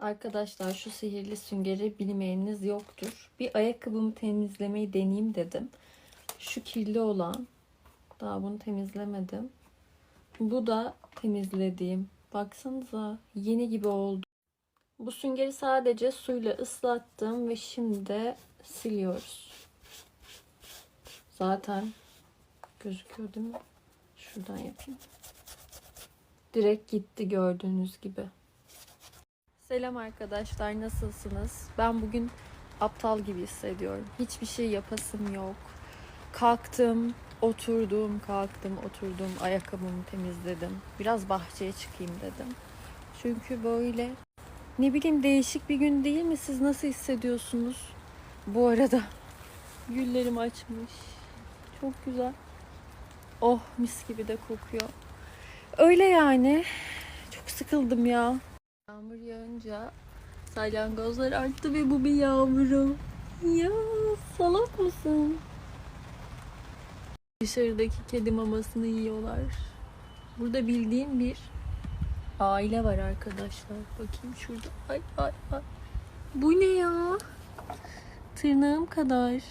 Arkadaşlar şu sihirli süngeri bilmeyeniniz yoktur. Bir ayakkabımı temizlemeyi deneyeyim dedim. Şu kirli olan. Daha bunu temizlemedim. Bu da temizlediğim. Baksanıza yeni gibi oldu. Bu süngeri sadece suyla ıslattım ve şimdi siliyoruz. Zaten gözüküyor değil mi? Şuradan yapayım. Direkt gitti gördüğünüz gibi. Selam arkadaşlar nasılsınız? Ben bugün aptal gibi hissediyorum. Hiçbir şey yapasım yok. Kalktım, oturdum, kalktım, oturdum, ayakkabımı temizledim. Biraz bahçeye çıkayım dedim. Çünkü böyle ne bileyim değişik bir gün değil mi? Siz nasıl hissediyorsunuz? Bu arada güllerim açmış. Çok güzel. Oh mis gibi de kokuyor. Öyle yani. Çok sıkıldım ya. Yağmur yağınca salyangozlar arttı ve bu bir yavru. Ya salak mısın? Dışarıdaki kedi mamasını yiyorlar. Burada bildiğim bir aile var arkadaşlar. Bakayım şurada. Ay ay ay. Bu ne ya? Tırnağım kadar.